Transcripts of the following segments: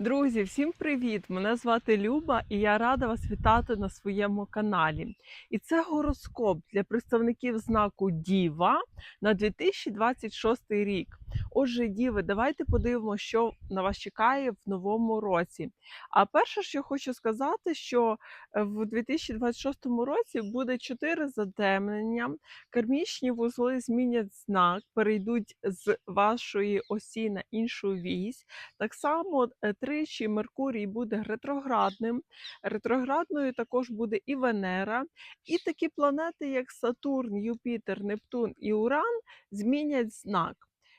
Друзі, всім привіт! Мене звати Люба і я рада вас вітати на своєму каналі. І це гороскоп для представників знаку Діва на 2026 рік. Отже, Діви, давайте подивимося, що на вас чекає в новому році. А перше, що хочу сказати, що е, в 2026 році буде чотири затемнення, кармічні вузли змінять знак, перейдуть з вашої осі на іншу вісь. Так само е, тричі Меркурій буде ретроградним. Ретроградною також буде і Венера. І такі планети, як Сатурн, Юпітер, Нептун і Уран, змінять знак.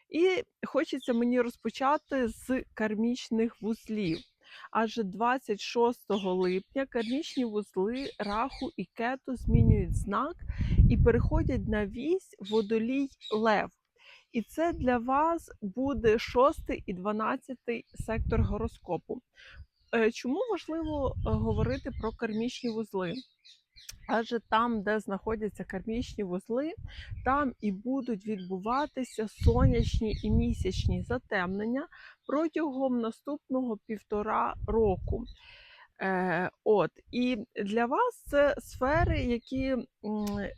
І хочеться мені розпочати з кармічних вузлів. Адже 26 липня кармічні вузли Раху і Кету змінюють знак і переходять на вісь водолій Лев. І це для вас буде 6 і 12 сектор гороскопу. Е, Чому важливо е, говорити про кармічні вузли? Адже там, де знаходяться кармічні вузли, там і будуть відбуватися сонячні і місячні затемнення протягом наступного півтора року. Е, от і для вас це сфери, які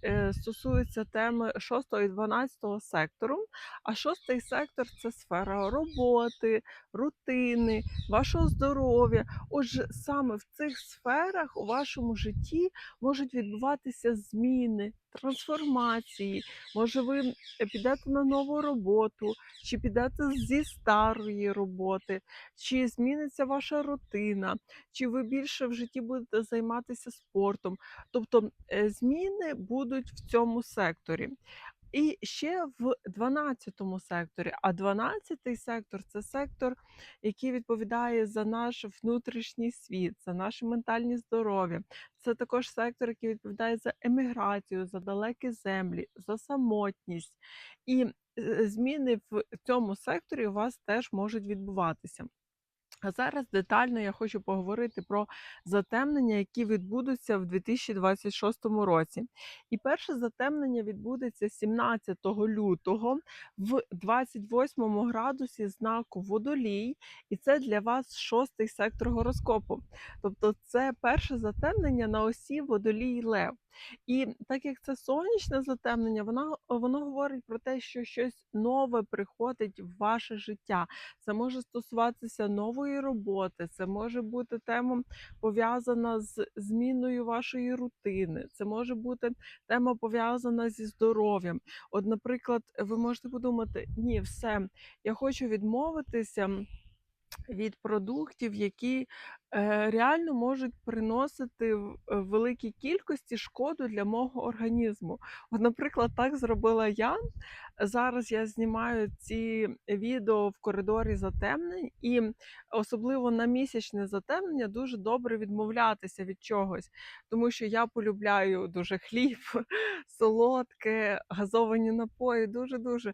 е, стосуються теми 6 і 12 сектору. А шостий сектор це сфера роботи, рутини, вашого здоров'я. Отже, саме в цих сферах у вашому житті можуть відбуватися зміни, трансформації. Може, ви підете на нову роботу, чи підете зі старої роботи, чи зміниться ваша рутина, чи ви більше в житті будете займатися спортом. Тобто е, зміни будуть в цьому секторі. І ще в 12 секторі. А 12 сектор це сектор, який відповідає за наш внутрішній світ, за наше ментальне здоров'я. Це також сектор, який відповідає за еміграцію, за далекі землі, за самотність. І е, зміни в цьому секторі у вас теж можуть відбуватися. А зараз детально я хочу поговорити про затемнення, які відбудуться в 2026 році. І перше затемнення відбудеться 17 лютого в 28 градусі знаку Водолій, і це для вас шостий сектор гороскопу. Тобто це перше затемнення на осі Водолій Лев. І так як це сонячне затемнення, воно, воно говорить про те, що щось нове приходить в ваше життя. Це може стосуватися нової роботи, це може бути тема пов'язана з зміною вашої рутини, це може бути тема пов'язана зі здоров'ям. От, наприклад, ви можете подумати, ні, все, я хочу відмовитися. Від продуктів, які е, реально можуть приносити в е, великій кількості шкоду для мого організму. От, наприклад, так зробила я. Зараз я знімаю ці відео в коридорі затемнень, і особливо на місячне затемнення дуже добре відмовлятися від чогось, тому що я полюбляю дуже хліб, солодке, газовані напої. Дуже дуже.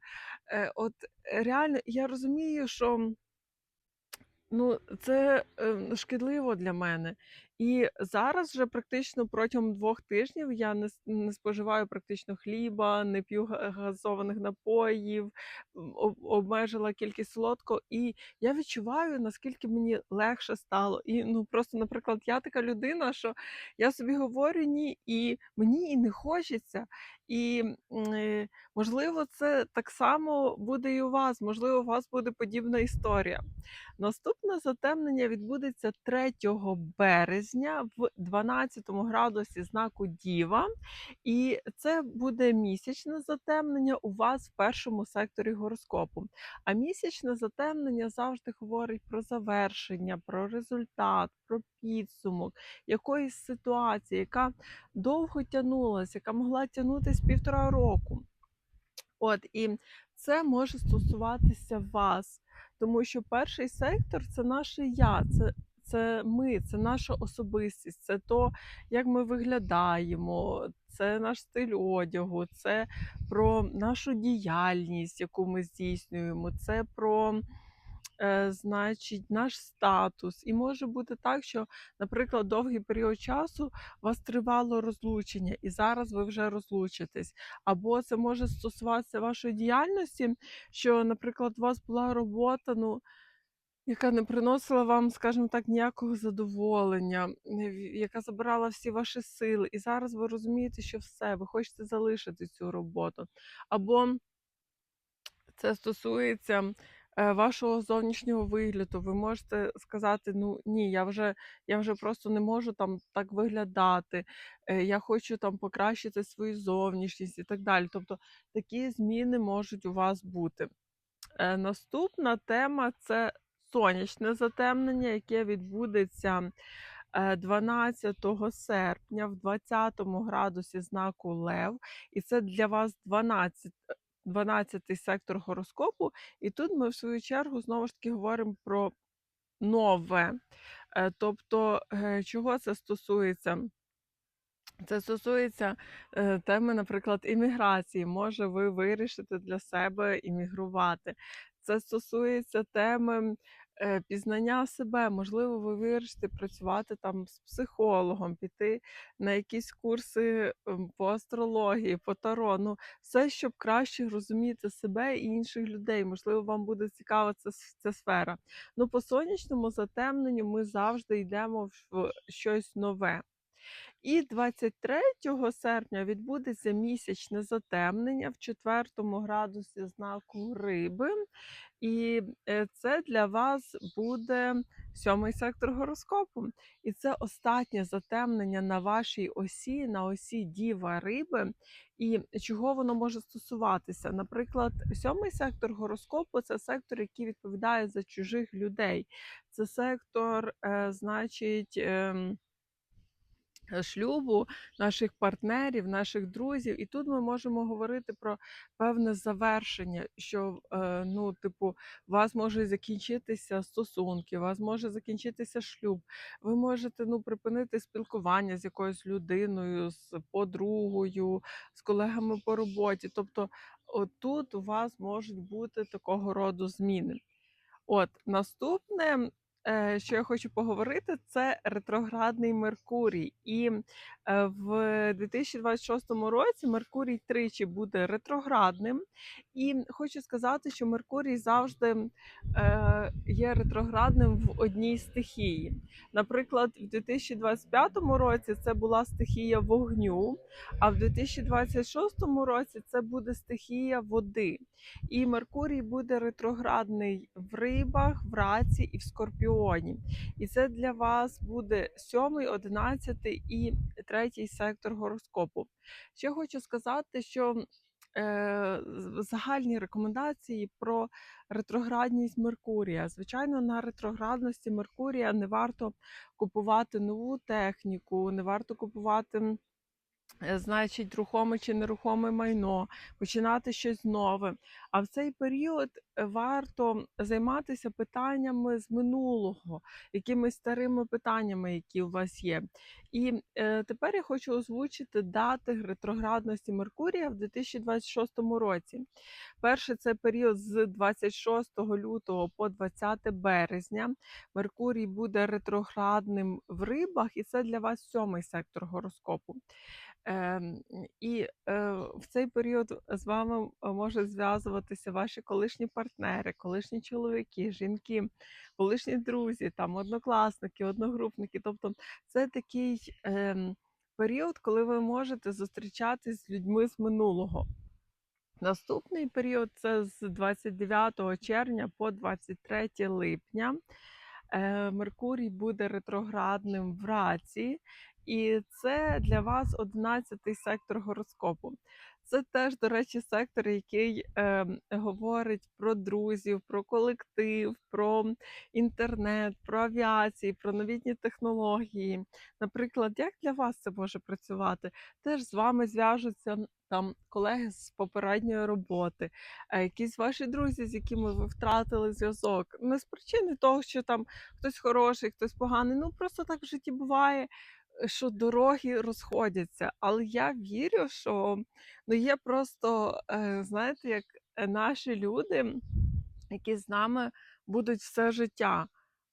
Е, От реально я розумію, що. Ну, це, е, шкідливо для мене. І зараз вже практично протягом двох тижнів я не не споживаю практично хліба, не п'ю газованих напоїв, обмежила кількість солодкого. І я відчуваю, наскільки мені легше стало. І, ну, просто, наприклад, я така людина, що я собі говорю "ні", і мені і не хочеться. І, е, можливо, це так само буде і у вас, можливо, у вас буде подібна історія. Наступне затемнення відбудеться 3 березня в 12 градусі знаку Діва, і це буде місячне затемнення у вас в першому секторі гороскопу. А місячне затемнення завжди говорить про завершення, про результат, про підсумок якоїсь ситуації, яка довго тягнулася, яка могла тягнутись півтора року. От і це може стосуватися вас, тому що перший сектор це наше я, це, це ми, це наша особистість, це то, як ми виглядаємо, це наш стиль одягу, це про нашу діяльність, яку ми здійснюємо, це про. е, Значить, наш статус. І може бути так, що, наприклад, довгий період часу вас тривало розлучення, і зараз ви вже розлучитесь. Або це може стосуватися вашої діяльності, що, наприклад, у вас була робота, ну, яка не приносила вам, скажімо так, ніякого задоволення, яка забирала всі ваші сили. І зараз ви розумієте, що все, ви хочете залишити цю роботу. Або це стосується е, вашого зовнішнього вигляду. Ви можете сказати: ну ні, я вже, я вже просто не можу там так виглядати, е, я хочу там покращити свою зовнішність і так далі. Тобто такі зміни можуть у вас бути. Е, Наступна тема це сонячне затемнення, яке відбудеться е, 12 серпня в 20 градусі знаку Лев. І це для вас 12, 12 сектор гороскопу. І тут ми, в свою чергу, знову ж таки говоримо про нове. Е, Тобто, е, чого це стосується? Це стосується е, теми, наприклад, імміграції. Може, ви вирішите для себе іммігрувати. Це стосується теми е, пізнання себе. Можливо, ви вирішите працювати там з психологом, піти на якісь курси ем, по астрології, по таро. Ну, все, щоб краще розуміти себе і інших людей. Можливо, вам буде цікава ця, ця сфера. Ну, по сонячному затемненню ми завжди йдемо в щось нове. І 23 серпня відбудеться місячне затемнення в 4 градусі знаку Риби. І е, це для вас буде сьомий сектор гороскопу. І це останнє затемнення на вашій осі, на осі Діва Риби. І чого воно може стосуватися? Наприклад, сьомий сектор гороскопу це сектор, який відповідає за чужих людей. Це сектор, е, значить. ем, шлюбу, наших партнерів, наших друзів. І тут ми можемо говорити про певне завершення, що е, ну, типу, у вас можуть закінчитися стосунки, у вас може закінчитися шлюб. Ви можете ну, припинити спілкування з якоюсь людиною, з подругою, з колегами по роботі. Тобто, отут у вас можуть бути такого роду зміни. От наступне, е, що я хочу поговорити, це ретроградний Меркурій. І е, в 2026 році Меркурій тричі буде ретроградним. І хочу сказати, що Меркурій завжди е, є ретроградним в одній стихії. Наприклад, в 2025 році це була стихія вогню, а в 2026 році це буде стихія води. І Меркурій буде ретроградний в рибах, в раці і в скорпіоні. І це для вас буде сьомий, одинадцятий і третій сектор гороскопу. Ще хочу сказати, що е, загальні рекомендації про ретроградність Меркурія. Звичайно, на ретроградності Меркурія не варто купувати нову техніку, не варто купувати значить, рухоме чи нерухоме майно, починати щось нове. А в цей період е, варто займатися питаннями з минулого, якимись старими питаннями, які у вас є. І е, тепер я хочу озвучити дати ретроградності Меркурія в 2026 році. Перше це період з 26 лютого по 20 березня. Меркурій буде ретроградним в рибах, і це для вас сьомий сектор гороскопу. Ем, і е, в цей період з вами е, можуть зв'язуватися ваші колишні партнери, колишні чоловіки, жінки, колишні друзі, там однокласники, одногрупники. Тобто це такий ем, період, коли ви можете зустрічатись з людьми з минулого. Наступний період це з 29 червня по 23 липня. Е, Меркурій буде ретроградним в раці, і це для вас 11 сектор гороскопу. Це теж, до речі, сектор, який е, говорить про друзів, про колектив, про інтернет, про авіації, про новітні технології. Наприклад, як для вас це може працювати? Теж з вами зв'яжуться там колеги з попередньої роботи, а якісь ваші друзі, з якими ви втратили зв'язок. Не з причини того, що там хтось хороший, хтось поганий. Ну просто так в житті буває, е, що дороги розходяться. Але я вірю, що ну, є просто, е, знаєте, як е, наші люди, які з нами будуть все життя.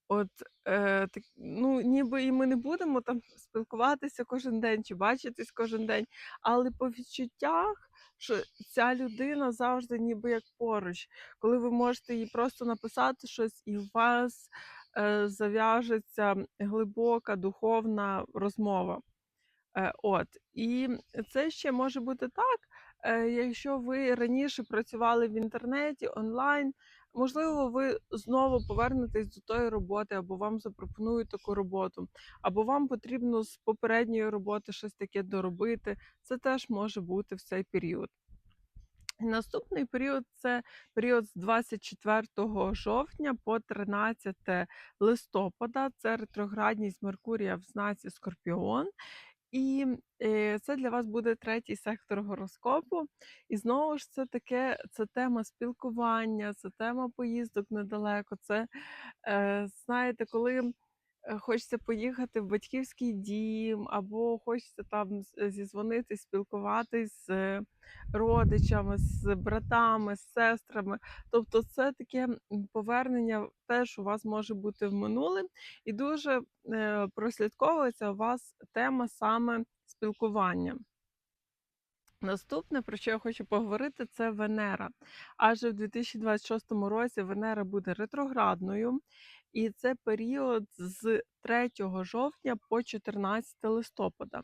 От, е, так, ну, ніби і ми не будемо там спілкуватися кожен день чи бачитись кожен день, але по відчуттях що ця людина завжди ніби як поруч, коли ви можете їй просто написати щось, і у вас зав'яжеться глибока духовна розмова. Е, от. І це ще може бути так, е, якщо ви раніше працювали в інтернеті онлайн, можливо, ви знову повернетесь до тої роботи, або вам запропонують таку роботу, або вам потрібно з попередньої роботи щось таке доробити. Це теж може бути в цей період. Наступний період це період з 24 жовтня по 13 листопада. Це ретроградність Меркурія в знаці Скорпіон. І е, це для вас буде третій сектор гороскопу. І знову ж це таке, це тема спілкування, це тема поїздок недалеко. Це е, знаєте, коли хочеться поїхати в батьківський дім, або хочеться там з- зізвонитись, спілкуватись з е, родичами, з братами, з сестрами. Тобто, це таке повернення теж у вас може бути в минуле, і дуже е, прослідковується у вас тема саме спілкування. Наступне, про що я хочу поговорити, це Венера. Адже в 2026 році Венера буде ретроградною, і це період з 3 жовтня по 14 листопада.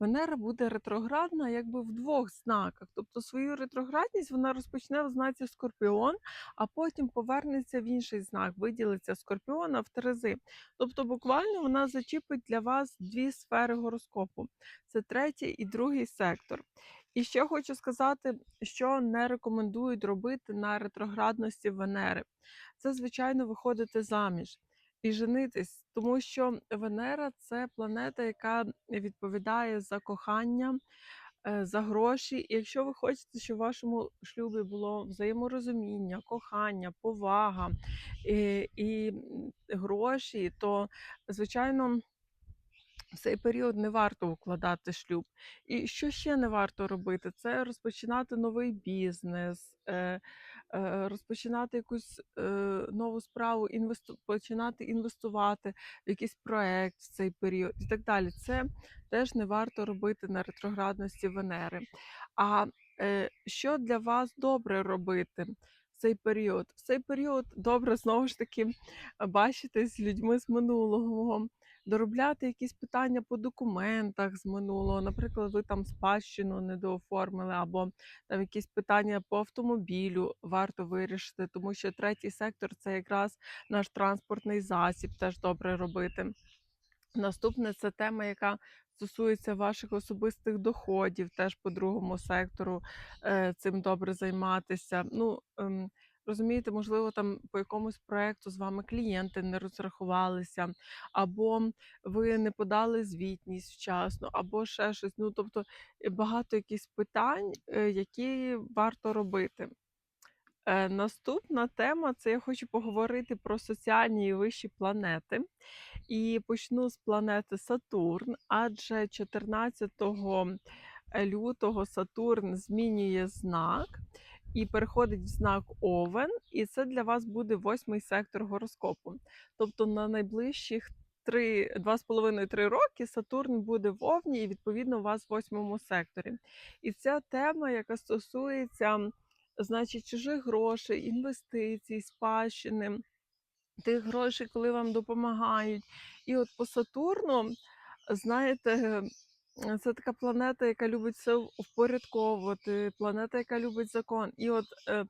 Венера буде ретроградна якби в двох знаках. Тобто свою ретроградність вона розпочне в знаці Скорпіон, а потім повернеться в інший знак, виділиться Скорпіона в Терези. Тобто, буквально вона зачіпить для вас дві сфери гороскопу: це третій і другий сектор. І ще хочу сказати, що не рекомендують робити на ретроградності Венери. Це, звичайно, виходити заміж і женитись, тому що Венера це планета, яка відповідає за кохання, е, за гроші. І якщо ви хочете, щоб в вашому шлюбі було взаєморозуміння, кохання, повага і, і гроші, то звичайно. В цей період не варто укладати шлюб. І що ще не варто робити? Це розпочинати новий бізнес, е, е, розпочинати якусь е, нову справу, починати інвестувати в якийсь проект в цей період і так далі. Це теж не варто робити на ретроградності Венери. А що для вас добре робити? Цей період. В цей період добре знову ж таки бачитись з людьми з минулого, доробляти якісь питання по документах з минулого. Наприклад, ви там спадщину недооформили, або там якісь питання по автомобілю варто вирішити, тому що третій сектор це якраз наш транспортний засіб, теж добре робити. Наступне це тема, яка стосується ваших особистих доходів, теж по другому сектору е, цим добре займатися. Ну, ем, розумієте, можливо, там по якомусь проекту з вами клієнти не розрахувалися, або ви не подали звітність вчасно, або ще щось. Ну, тобто е, багато якихось питань, е, які варто робити. Е, Наступна тема це я хочу поговорити про соціальні і вищі планети. І почну з планети Сатурн, адже 14 лютого Сатурн змінює знак і переходить в знак Овен, і це для вас буде восьмий сектор гороскопу. Тобто на найближчих 2,5-3 роки Сатурн буде в Овні, і відповідно у вас в восьмому секторі. І ця тема, яка стосується значить, чужих грошей, інвестицій, спадщини, тих грошей, коли вам допомагають. І от по Сатурну, знаєте, це така планета, яка любить все впорядковувати, планета, яка любить закон. І от е,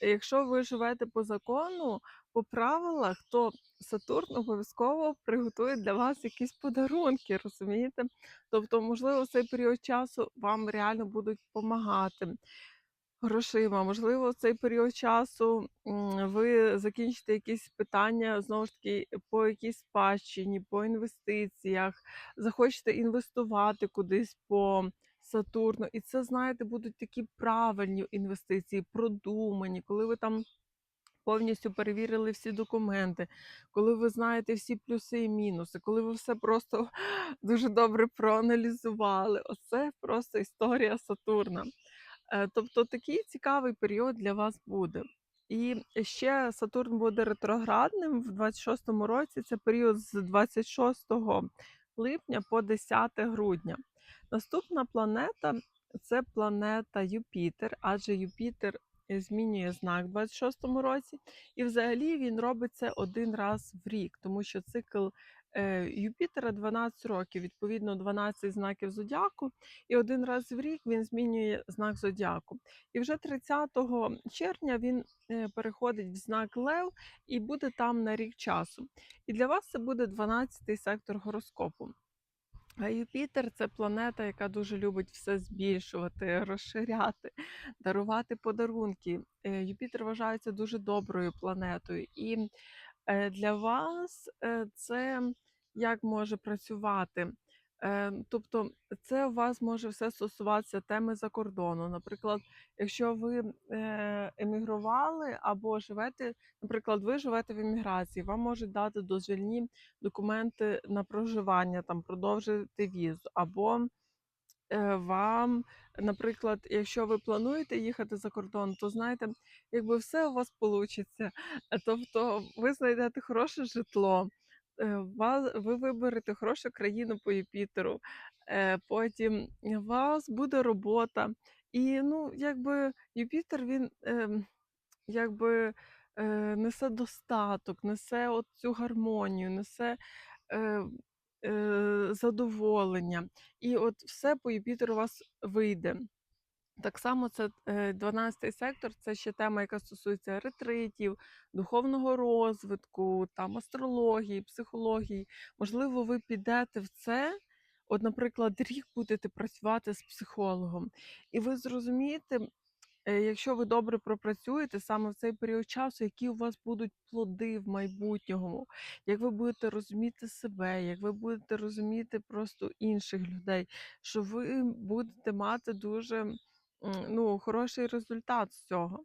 якщо ви живете по закону, по правилах, то Сатурн обов'язково приготує для вас якісь подарунки, розумієте? Тобто, можливо, цей період часу вам реально будуть допомагати грошима. Можливо, в цей період часу ви закінчите якісь питання знову ж таки по якійсь спадщині, по інвестиціях, захочете інвестувати кудись по Сатурну. І це, знаєте, будуть такі правильні інвестиції, продумані, коли ви там. Повністю перевірили всі документи, коли ви знаєте всі плюси і мінуси, коли ви все просто дуже добре проаналізували. Оце просто історія Сатурна. Е, Тобто такий цікавий період для вас буде. І ще Сатурн буде ретроградним в 26-му році. Це період з 26 липня по 10 грудня. Наступна планета це планета Юпітер, адже Юпітер змінює знак в 26-му році, і взагалі він робить це один раз в рік, тому що цикл Юпітера 12 років, відповідно 12 знаків зодіаку, і один раз в рік він змінює знак зодіаку. І вже 30 червня він е, переходить в знак Лев і буде там на рік часу. І для вас це буде 12-й сектор гороскопу. А Юпітер це планета, яка дуже любить все збільшувати, розширяти, дарувати подарунки. Е, Юпітер вважається дуже доброю планетою, і е, для вас е, це як може працювати? Е, Тобто, це у вас може все стосуватися теми за кордону. Наприклад, якщо ви е, емігрували або живете, наприклад, ви живете в еміграції, вам можуть дати дозвільні документи на проживання, там продовжити візу, або е, вам, наприклад, якщо ви плануєте їхати за кордон, то знаєте, якби все у вас вийде. Тобто ви знайдете хороше житло, е, ви виберете хорошу країну по Юпітеру, е, потім у вас буде робота. І ну, якби Юпітер він ем, якби е, несе достаток, несе от цю гармонію, несе е, е, задоволення. І от все по Юпітеру у вас вийде. Так само це е, 12-й сектор, це ще тема, яка стосується ретритів, духовного розвитку, там астрології, психології. Можливо, ви підете в це. От, наприклад, рік будете працювати з психологом, і ви зрозумієте, Е, якщо ви добре пропрацюєте саме в цей період часу, які у вас будуть плоди в майбутньому, як ви будете розуміти себе, як ви будете розуміти просто інших людей, що ви будете мати дуже ну, хороший результат з цього.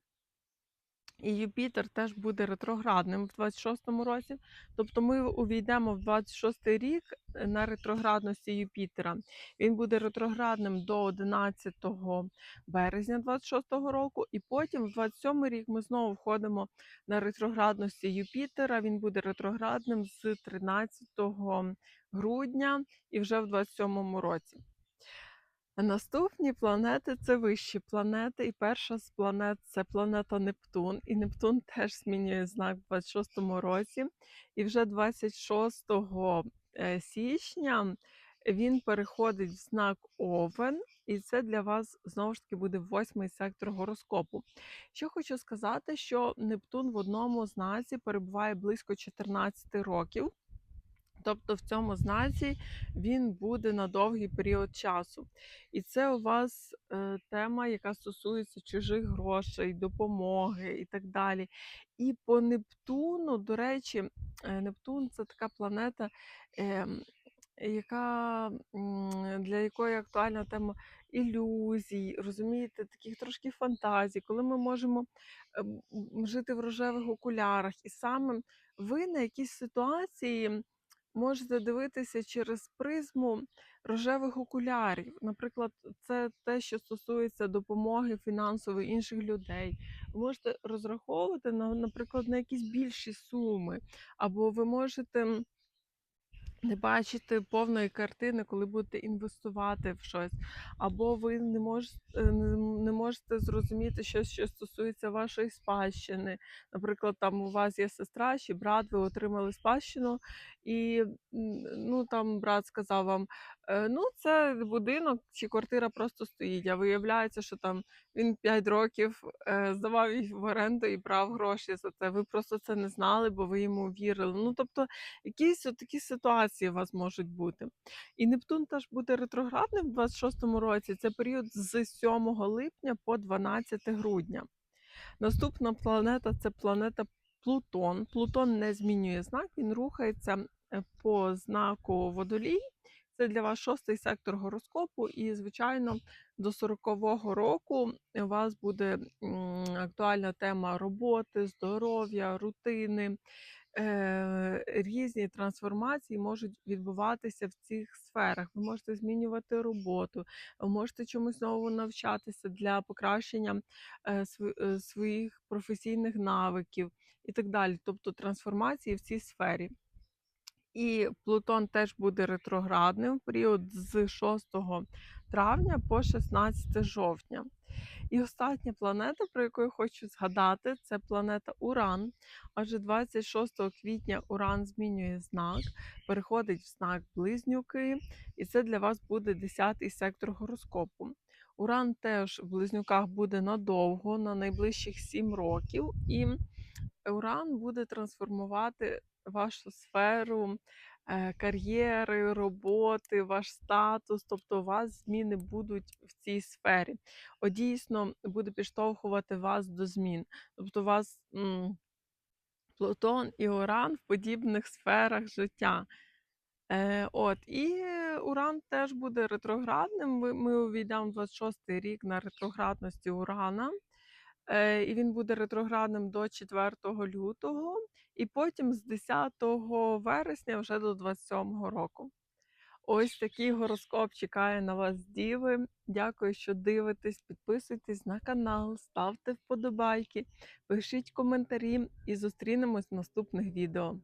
І Юпітер теж буде ретроградним в 26-му році. Тобто ми увійдемо в 26-й рік е, на ретроградності Юпітера. Він буде ретроградним до 11 березня 26-го року, і потім, в 27-й рік, ми знову входимо на ретроградності Юпітера. Він буде ретроградним з 13 грудня і вже в 27-му році. Наступні планети це вищі планети, і перша з планет це планета Нептун. І Нептун теж змінює знак в 26-му році. І вже 26 е, січня він переходить в знак Овен, і це для вас знову ж таки буде восьмий сектор гороскопу. Що хочу сказати, що Нептун в одному знаці перебуває близько 14 років. Тобто в цьому знаці він буде на довгий період часу. І це у вас е, тема, яка стосується чужих грошей, допомоги і так далі. І по Нептуну, до речі, е, Нептун це така планета, е, яка, для якої актуальна тема ілюзій, розумієте, таких трошки фантазій, коли ми можемо е, жити в рожевих окулярах. І саме ви на якісь ситуації можете дивитися через призму рожевих окулярів. Наприклад, це те, що стосується допомоги фінансової інших людей. Ви можете розраховувати на, наприклад, на якісь більші суми, або ви можете. Не бачити повної картини, коли будете інвестувати в щось, або ви не можете не не можете зрозуміти щось, що стосується вашої спадщини. Наприклад, там у вас є сестра чи брат, ви отримали спадщину, і ну там брат сказав вам: «Е, ну це будинок чи квартира просто стоїть. А виявляється, що там він 5 років е, здавав їх в оренду і брав гроші за це. Ви просто це не знали, бо ви йому вірили. Ну тобто якісь такі ситуації у вас можуть бути. І Нептун теж буде ретроградним в 26-му році. Це період з 7 липня по 12 грудня. Наступна планета це планета Плутон. Плутон не змінює знак, він рухається е, по знаку водолій. Це для вас шостий сектор гороскопу, і, звичайно, до 40-го року у вас буде актуальна тема роботи, здоров'я, рутини. Е, різні трансформації можуть відбуватися в цих сферах. Ви можете змінювати роботу, ви можете чомусь новому навчатися для покращення е, е, своїх професійних навиків і так далі. Тобто трансформації в цій сфері. І Плутон теж буде ретроградним в період з 6 травня по 16 жовтня. І остання планета, про яку я хочу згадати, це планета Уран. Адже 26 квітня Уран змінює знак, переходить в знак Близнюки, і це для вас буде 10-й сектор гороскопу. Уран теж в близнюках буде надовго, на найближчих 7 років, і Уран буде трансформувати вашу сферу кар'єри, роботи, ваш статус, тобто у вас зміни будуть в цій сфері. От дійсно буде підштовхувати вас до змін. Тобто у вас м, Плутон і Уран в подібних сферах життя. Е, от, і Уран теж буде ретроградним. Ми увійдемо 26-й рік на ретроградності Урана. Е, і він буде ретроградним до 4 лютого, і потім з 10 вересня вже до 27 року. Ось такий гороскоп чекає на вас, діви. Дякую, що дивитесь. Підписуйтесь на канал, ставте вподобайки, пишіть коментарі і зустрінемось в наступних відео.